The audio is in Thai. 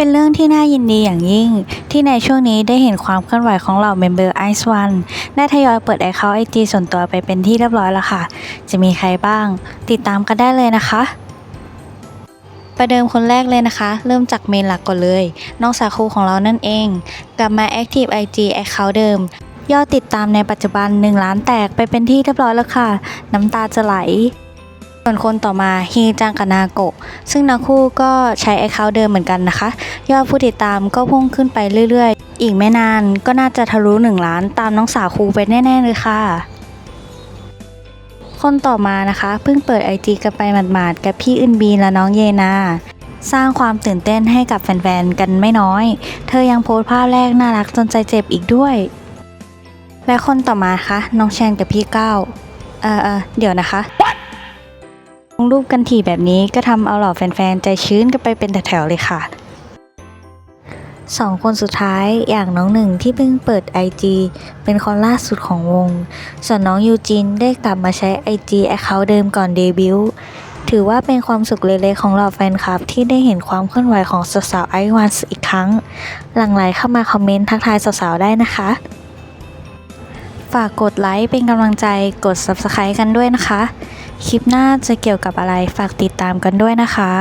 เป็นเรื่องที่น่ายินดีอย่างยิ่ง ที่ในช่วงนี้ได้เห็นความเคลื่อนไหวของเหล่าเมมเบอร์ไอซ์วันได้ทยอยเปิดไอเคาไอจีส่วนตัวไปเป็นที่เรียบร้อยแล้วค่ะ จะมีใครบ้าง ติดตามกันได้เลยนะคะ ประเดิมคนแรกเลยนะคะ เริ่มจากเมนหลักก่อนเลย น้องสาคูของเรานั่นเอง กลับมา Active IG Account เดิมยอดติดตามในปัจจุบัน 1 ล้านแตกไปเป็นที่เรียบร้อยแล้วค่ะ น้ำตาจะไหล ส่วนคนต่อมาฮีจังกับนาโกะซึ่งนาคู่ก็ใช้ Account เดิมเหมือนกันนะคะ ยอดผู้ติดตามก็พุ่งขึ้นไปเรื่อยๆ อีกไม่นานก็น่าจะทะลุ1ล้านตามน้องสาวครูไปแน่ๆเลยค่ะ คนต่อมานะคะเพิ่งเปิด IG กันไปหมาดๆกับพี่อึนบีและน้องเยนาสร้างความตื่นเต้นให้กับแฟนๆ กันไม่น้อย เธอยังโพสต์ภาพแรกน่ารักจนใจเจ็บอีกด้วย และคนต่อมาคะน้องแชนกับพี่ก้าวเออเออเดี๋ยวนะคะ ลงรูปกันถี่แบบนี้ก็ทำเอาเหล่าแฟนๆ ใจชื้นกันไปเป็นแถวๆเลยค่ะสองคนสุดท้ายอย่างน้องหนึ่งที่เพิ่งเปิด IG เป็นคนล่าสุดของวง ส่วนน้องยูจินได้กลับมาใช้ IG Account เดิมก่อนเดบิวต์ถือว่าเป็นความสุขเล็กๆของเหล่าแฟนคลับ ที่ได้เห็นความเคลื่อนไหวของสาวๆไอวันอีกครั้ง หลั่งไหลเข้ามาคอมเมนต์ทักทายสาวๆได้นะคะ ฝากกดไลค์เป็นกำลังใจกด Subscribe กันด้วยนะคะ คลิปหน้าจะเกี่ยวกับอะไรฝากติดตามกันด้วยนะคะ